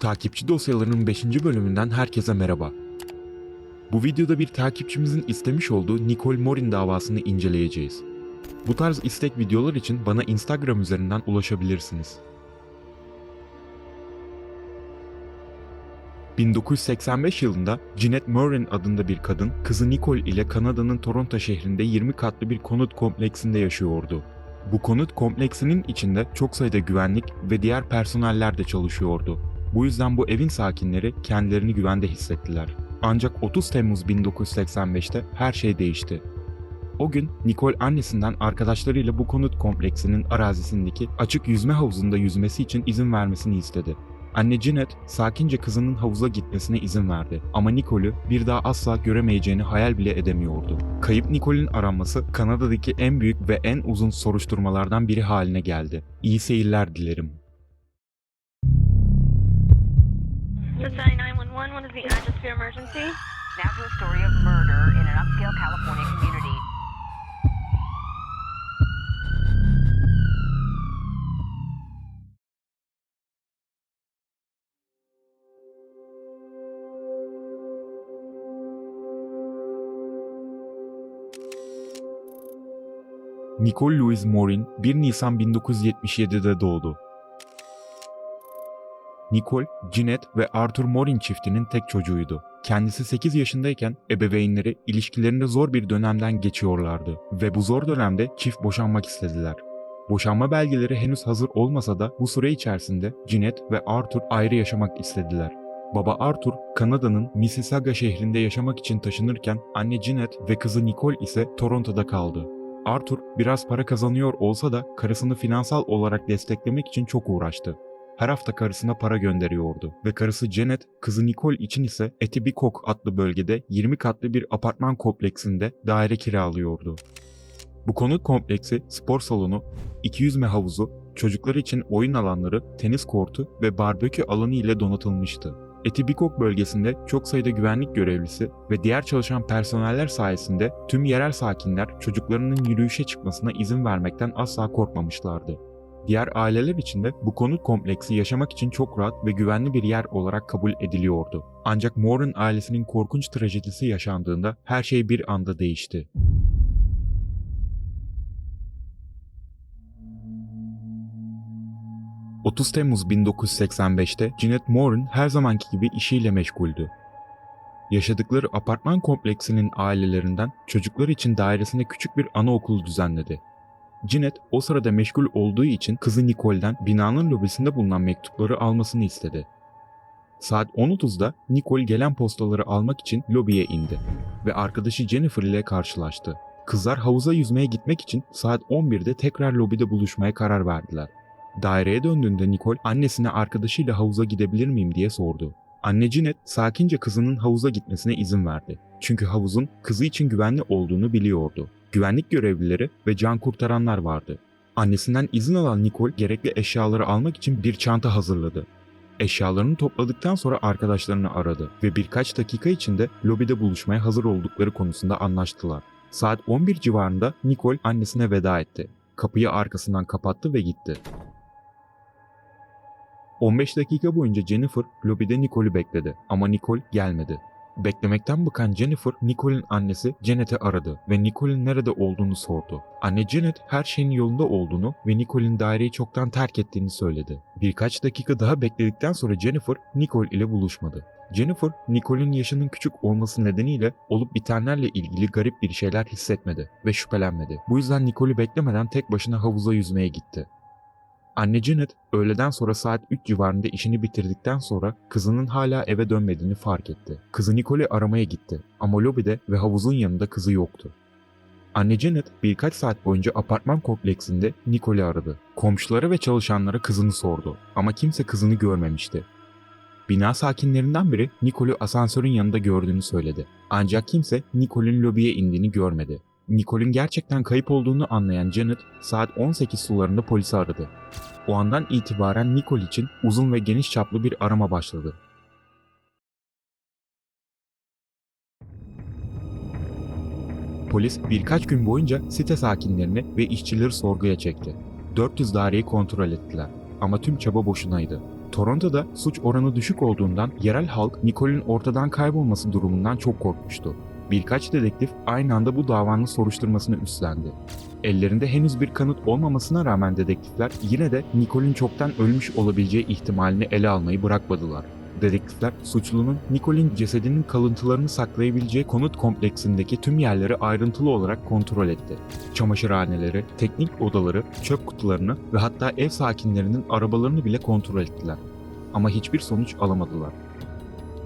Takipçi dosyalarının 5. bölümünden herkese merhaba. Bu videoda bir takipçimizin istemiş olduğu Nicole Morin davasını inceleyeceğiz. Bu tarz istek videolar için bana Instagram üzerinden ulaşabilirsiniz. 1985 yılında Jeanette Morin adında bir kadın, kızı Nicole ile Kanada'nın Toronto şehrinde 20 katlı bir konut kompleksinde yaşıyordu. Bu konut kompleksinin içinde çok sayıda güvenlik ve diğer personeller de çalışıyordu. Bu yüzden bu evin sakinleri kendilerini güvende hissettiler. Ancak 30 Temmuz 1985'te her şey değişti. O gün Nicole annesinden arkadaşlarıyla bu konut kompleksinin arazisindeki açık yüzme havuzunda yüzmesi için izin vermesini istedi. Anne Jeanette sakince kızının havuza gitmesine izin verdi ama Nicole'ü bir daha asla göremeyeceğini hayal bile edemiyordu. Kayıp Nicole'in aranması Kanada'daki en büyük ve en uzun soruşturmalardan biri haline geldi. İyi seyirler dilerim. Cincinnati 911, what is the address for your emergency? Now to a story of murder in an upscale California community. Nicole Louise Morin 1 Nisan 1977'de doğdu. Nicole, Jeanette ve Arthur Morin çiftinin tek çocuğuydu. Kendisi 8 yaşındayken ebeveynleri ilişkilerinde zor bir dönemden geçiyorlardı ve bu zor dönemde çift boşanmak istediler. Boşanma belgeleri henüz hazır olmasa da bu süre içerisinde Jeanette ve Arthur ayrı yaşamak istediler. Baba Arthur, Kanada'nın Mississauga şehrinde yaşamak için taşınırken anne Jeanette ve kızı Nicole ise Toronto'da kaldı. Arthur biraz para kazanıyor olsa da karısını finansal olarak desteklemek için çok uğraştı. Her hafta karısına para gönderiyordu ve karısı Janet, kızı Nicole için ise Etobicoke adlı bölgede 20 katlı bir apartman kompleksinde daire kiralıyordu. Bu konut kompleksi spor salonu, iki yüzme havuzu, çocuklar için oyun alanları, tenis kortu ve barbekü alanı ile donatılmıştı. Etobicoke bölgesinde çok sayıda güvenlik görevlisi ve diğer çalışan personeller sayesinde tüm yerel sakinler çocuklarının yürüyüşe çıkmasına izin vermekten asla korkmamışlardı. Diğer aileler için de bu konut kompleksi yaşamak için çok rahat ve güvenli bir yer olarak kabul ediliyordu. Ancak Morin ailesinin korkunç trajedisi yaşandığında her şey bir anda değişti. ...30 Temmuz 1985'te Jeanette Morin her zamanki gibi işiyle meşguldü. Yaşadıkları apartman kompleksinin ailelerinden çocuklar için dairesinde küçük bir anaokulu düzenledi. Jeanette o sırada meşgul olduğu için kızı Nicole'den binanın lobisinde bulunan mektupları almasını istedi. Saat 10.30'da Nicole gelen postaları almak için lobiye indi ve arkadaşı Jennifer ile karşılaştı. Kızlar havuza yüzmeye gitmek için saat 11'de tekrar lobide buluşmaya karar verdiler. Daireye döndüğünde Nicole annesine arkadaşıyla havuza gidebilir miyim diye sordu. Anne Jeanette sakince kızının havuza gitmesine izin verdi. Çünkü havuzun kızı için güvenli olduğunu biliyordu güvenlik görevlileri ve can kurtaranlar vardı. Annesinden izin alan Nicole gerekli eşyaları almak için bir çanta hazırladı. Eşyalarını topladıktan sonra arkadaşlarını aradı ve birkaç dakika içinde lobide buluşmaya hazır oldukları konusunda anlaştılar. Saat 11 civarında Nicole annesine veda etti. Kapıyı arkasından kapattı ve gitti. 15 dakika boyunca Jennifer lobide Nicole'ü bekledi ama Nicole gelmedi. Beklemekten bıkan Jennifer, Nicole'in annesi Janet'i aradı ve Nicole'in nerede olduğunu sordu. Anne Janet her şeyin yolunda olduğunu ve Nicole'in daireyi çoktan terk ettiğini söyledi. Birkaç dakika daha bekledikten sonra Jennifer, Nicole ile buluşmadı. Jennifer, Nicole'in yaşının küçük olması nedeniyle olup bitenlerle ilgili garip bir şeyler hissetmedi ve şüphelenmedi. Bu yüzden Nicole'ü beklemeden tek başına havuza yüzmeye gitti. Anne Janet öğleden sonra saat 3 civarında işini bitirdikten sonra kızının hala eve dönmediğini fark etti. Kızı Nicole'i aramaya gitti ama lobide ve havuzun yanında kızı yoktu. Anne Janet birkaç saat boyunca apartman kompleksinde Nicole'i aradı. Komşulara ve çalışanlara kızını sordu ama kimse kızını görmemişti. Bina sakinlerinden biri Nicole'ü asansörün yanında gördüğünü söyledi. Ancak kimse Nicole'ün lobiye indiğini görmedi. Nicole'ün gerçekten kayıp olduğunu anlayan Janet saat 18 sularında polisi aradı. O andan itibaren Nicole için uzun ve geniş çaplı bir arama başladı. Polis birkaç gün boyunca site sakinlerini ve işçileri sorguya çekti. 400 daireyi kontrol ettiler ama tüm çaba boşunaydı. Toronto'da suç oranı düşük olduğundan yerel halk Nicole'in ortadan kaybolması durumundan çok korkmuştu. Birkaç dedektif aynı anda bu davanın soruşturmasını üstlendi. Ellerinde henüz bir kanıt olmamasına rağmen dedektifler yine de Nicole'in çoktan ölmüş olabileceği ihtimalini ele almayı bırakmadılar. Dedektifler suçlunun Nicole'in cesedinin kalıntılarını saklayabileceği konut kompleksindeki tüm yerleri ayrıntılı olarak kontrol etti. Çamaşırhaneleri, teknik odaları, çöp kutularını ve hatta ev sakinlerinin arabalarını bile kontrol ettiler. Ama hiçbir sonuç alamadılar.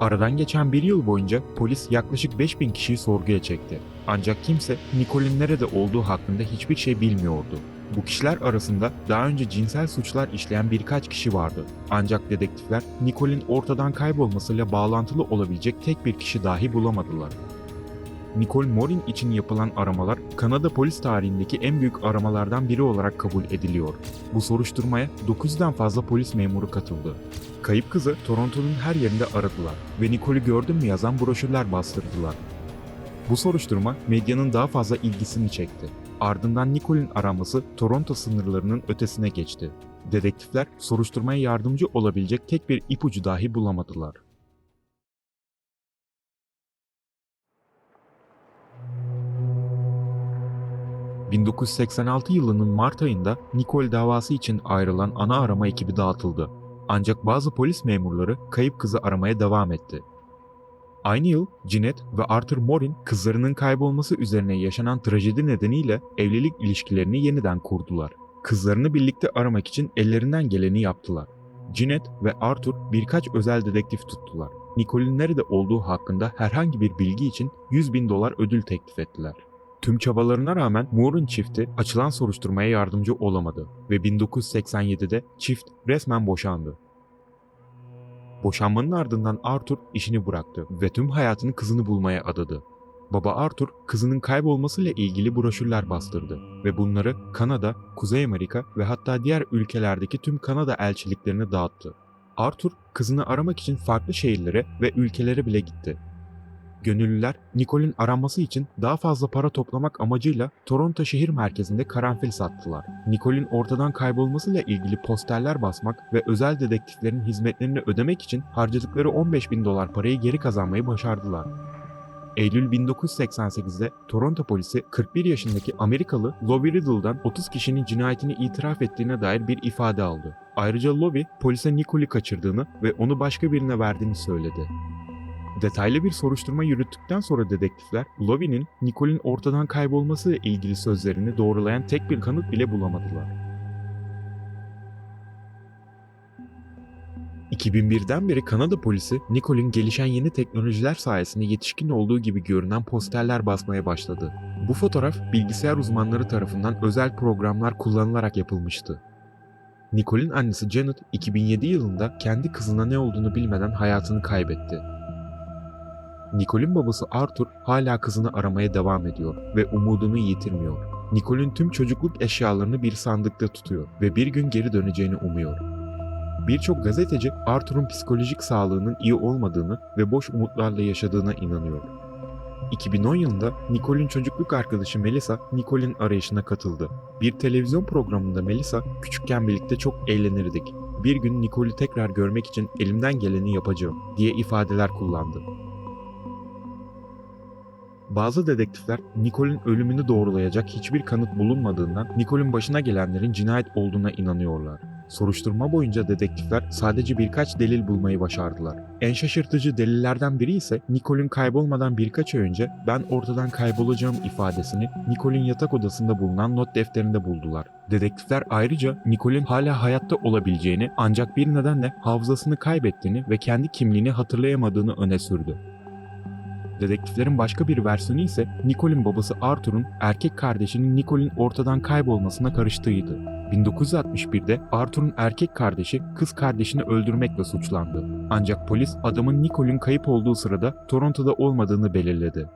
Aradan geçen bir yıl boyunca polis yaklaşık 5000 kişiyi sorguya çekti. Ancak kimse Nicole'in nerede olduğu hakkında hiçbir şey bilmiyordu. Bu kişiler arasında daha önce cinsel suçlar işleyen birkaç kişi vardı. Ancak dedektifler Nicole'in ortadan kaybolmasıyla bağlantılı olabilecek tek bir kişi dahi bulamadılar. Nicole Morin için yapılan aramalar Kanada polis tarihindeki en büyük aramalardan biri olarak kabul ediliyor. Bu soruşturmaya 900'den fazla polis memuru katıldı. Kayıp kızı Toronto'nun her yerinde aradılar ve Nicole'ü gördün mü yazan broşürler bastırdılar. Bu soruşturma medyanın daha fazla ilgisini çekti. Ardından Nicole'in aranması Toronto sınırlarının ötesine geçti. Dedektifler soruşturmaya yardımcı olabilecek tek bir ipucu dahi bulamadılar. ...1986 yılının Mart ayında Nicole davası için ayrılan ana arama ekibi dağıtıldı. Ancak bazı polis memurları kayıp kızı aramaya devam etti. Aynı yıl Jeanette ve Arthur Morin kızlarının kaybolması üzerine yaşanan trajedi nedeniyle evlilik ilişkilerini yeniden kurdular. Kızlarını birlikte aramak için ellerinden geleni yaptılar. Jeanette ve Arthur birkaç özel dedektif tuttular. Nicole'in nerede olduğu hakkında herhangi bir bilgi için 100 bin dolar ödül teklif ettiler. Tüm çabalarına rağmen Moore'un çifti açılan soruşturmaya yardımcı olamadı ve 1987'de çift resmen boşandı. Boşanmanın ardından Arthur işini bıraktı ve tüm hayatını kızını bulmaya adadı. Baba Arthur kızının kaybolmasıyla ilgili broşürler bastırdı ve bunları Kanada, Kuzey Amerika ve hatta diğer ülkelerdeki tüm Kanada elçiliklerine dağıttı. Arthur kızını aramak için farklı şehirlere ve ülkelere bile gitti. Gönüllüler Nicole'in aranması için daha fazla para toplamak amacıyla Toronto şehir merkezinde karanfil sattılar. Nicole'in ortadan kaybolmasıyla ilgili posterler basmak ve özel dedektiflerin hizmetlerini ödemek için harcadıkları 15 bin dolar parayı geri kazanmayı başardılar. Eylül 1988'de Toronto polisi 41 yaşındaki Amerikalı Lobby Riddle'dan 30 kişinin cinayetini itiraf ettiğine dair bir ifade aldı. Ayrıca Lobby polise Nicole'i kaçırdığını ve onu başka birine verdiğini söyledi. Detaylı bir soruşturma yürüttükten sonra dedektifler, Lovin'in Nicole'in ortadan kaybolması ile ilgili sözlerini doğrulayan tek bir kanıt bile bulamadılar. 2001'den beri Kanada polisi, Nicole'in gelişen yeni teknolojiler sayesinde yetişkin olduğu gibi görünen posterler basmaya başladı. Bu fotoğraf bilgisayar uzmanları tarafından özel programlar kullanılarak yapılmıştı. Nicole'in annesi Janet 2007 yılında kendi kızına ne olduğunu bilmeden hayatını kaybetti. Nicole'in babası Arthur hala kızını aramaya devam ediyor ve umudunu yitirmiyor. Nicole'in tüm çocukluk eşyalarını bir sandıkta tutuyor ve bir gün geri döneceğini umuyor. Birçok gazeteci Arthur'un psikolojik sağlığının iyi olmadığını ve boş umutlarla yaşadığına inanıyor. 2010 yılında Nicole'in çocukluk arkadaşı Melissa, Nicole'in arayışına katıldı. Bir televizyon programında Melissa, küçükken birlikte çok eğlenirdik. Bir gün Nicole'i tekrar görmek için elimden geleni yapacağım diye ifadeler kullandı. Bazı dedektifler Nicole'in ölümünü doğrulayacak hiçbir kanıt bulunmadığından Nicole'in başına gelenlerin cinayet olduğuna inanıyorlar. Soruşturma boyunca dedektifler sadece birkaç delil bulmayı başardılar. En şaşırtıcı delillerden biri ise Nicole'in kaybolmadan birkaç ay önce ben ortadan kaybolacağım ifadesini Nicole'in yatak odasında bulunan not defterinde buldular. Dedektifler ayrıca Nicole'in hala hayatta olabileceğini ancak bir nedenle hafızasını kaybettiğini ve kendi kimliğini hatırlayamadığını öne sürdü. Dedektiflerin başka bir versiyonu ise Nicole'in babası Arthur'un erkek kardeşinin Nicole'in ortadan kaybolmasına karıştığıydı. 1961'de Arthur'un erkek kardeşi kız kardeşini öldürmekle suçlandı. Ancak polis adamın Nicole'in kayıp olduğu sırada Toronto'da olmadığını belirledi.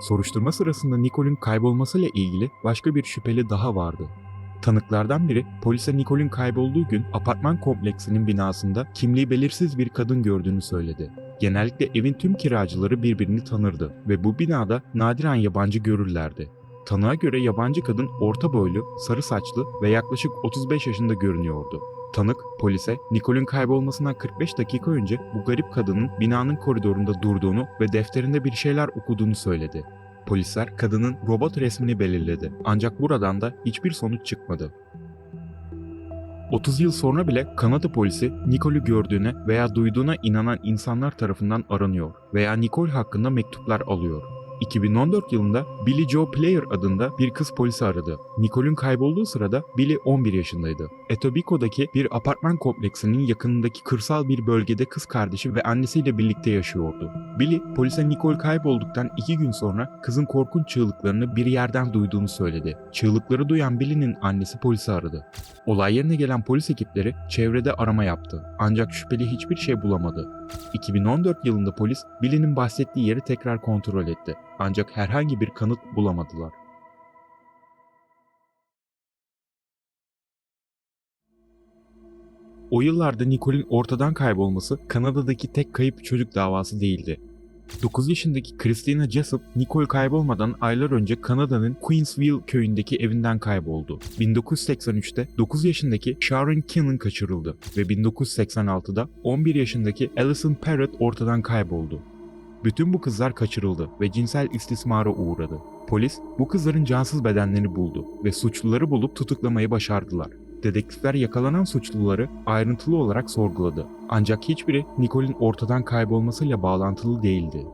Soruşturma sırasında Nicole'in kaybolmasıyla ilgili başka bir şüpheli daha vardı. Tanıklardan biri polise Nicole'in kaybolduğu gün apartman kompleksinin binasında kimliği belirsiz bir kadın gördüğünü söyledi. Genellikle evin tüm kiracıları birbirini tanırdı ve bu binada nadiren yabancı görürlerdi. Tanığa göre yabancı kadın orta boylu, sarı saçlı ve yaklaşık 35 yaşında görünüyordu. Tanık polise Nicole'ün kaybolmasından 45 dakika önce bu garip kadının binanın koridorunda durduğunu ve defterinde bir şeyler okuduğunu söyledi. Polisler kadının robot resmini belirledi. Ancak buradan da hiçbir sonuç çıkmadı. 30 yıl sonra bile Kanada polisi Nicole'ü gördüğüne veya duyduğuna inanan insanlar tarafından aranıyor veya Nicole hakkında mektuplar alıyor. 2014 yılında Billy Joe Player adında bir kız polisi aradı. Nicole'ün kaybolduğu sırada Billy 11 yaşındaydı. Etobicoke'daki bir apartman kompleksinin yakınındaki kırsal bir bölgede kız kardeşi ve annesiyle birlikte yaşıyordu. Billy, polise Nicole kaybolduktan iki gün sonra kızın korkunç çığlıklarını bir yerden duyduğunu söyledi. Çığlıkları duyan Billy'nin annesi polisi aradı. Olay yerine gelen polis ekipleri çevrede arama yaptı. Ancak şüpheli hiçbir şey bulamadı. 2014 yılında polis Billy'nin bahsettiği yeri tekrar kontrol etti. Ancak herhangi bir kanıt bulamadılar. O yıllarda Nicole'in ortadan kaybolması Kanada'daki tek kayıp çocuk davası değildi. 9 yaşındaki Christina Jessup, Nicole kaybolmadan aylar önce Kanada'nın Queensville köyündeki evinden kayboldu. 1983'te 9 yaşındaki Sharon Kinlan kaçırıldı ve 1986'da 11 yaşındaki Alison Parrott ortadan kayboldu. Bütün bu kızlar kaçırıldı ve cinsel istismara uğradı. Polis bu kızların cansız bedenlerini buldu ve suçluları bulup tutuklamayı başardılar. Dedektifler yakalanan suçluları ayrıntılı olarak sorguladı. Ancak hiçbiri Nicole'in ortadan kaybolmasıyla bağlantılı değildi.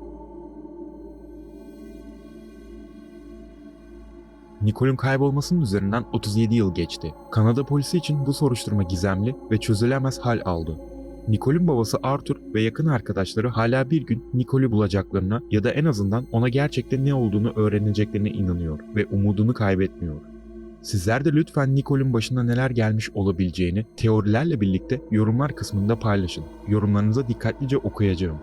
Nicole'in kaybolmasının üzerinden 37 yıl geçti. Kanada polisi için bu soruşturma gizemli ve çözülemez hal aldı. Nicole'in babası Arthur ve yakın arkadaşları hala bir gün Nicole'ü bulacaklarına ya da en azından ona gerçekten ne olduğunu öğreneceklerine inanıyor ve umudunu kaybetmiyor. Sizler de lütfen Nicole'ün başına neler gelmiş olabileceğini teorilerle birlikte yorumlar kısmında paylaşın. Yorumlarınıza dikkatlice okuyacağım.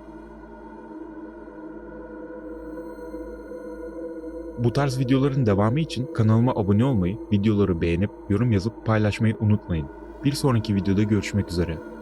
Bu tarz videoların devamı için kanalıma abone olmayı, videoları beğenip yorum yazıp paylaşmayı unutmayın. Bir sonraki videoda görüşmek üzere.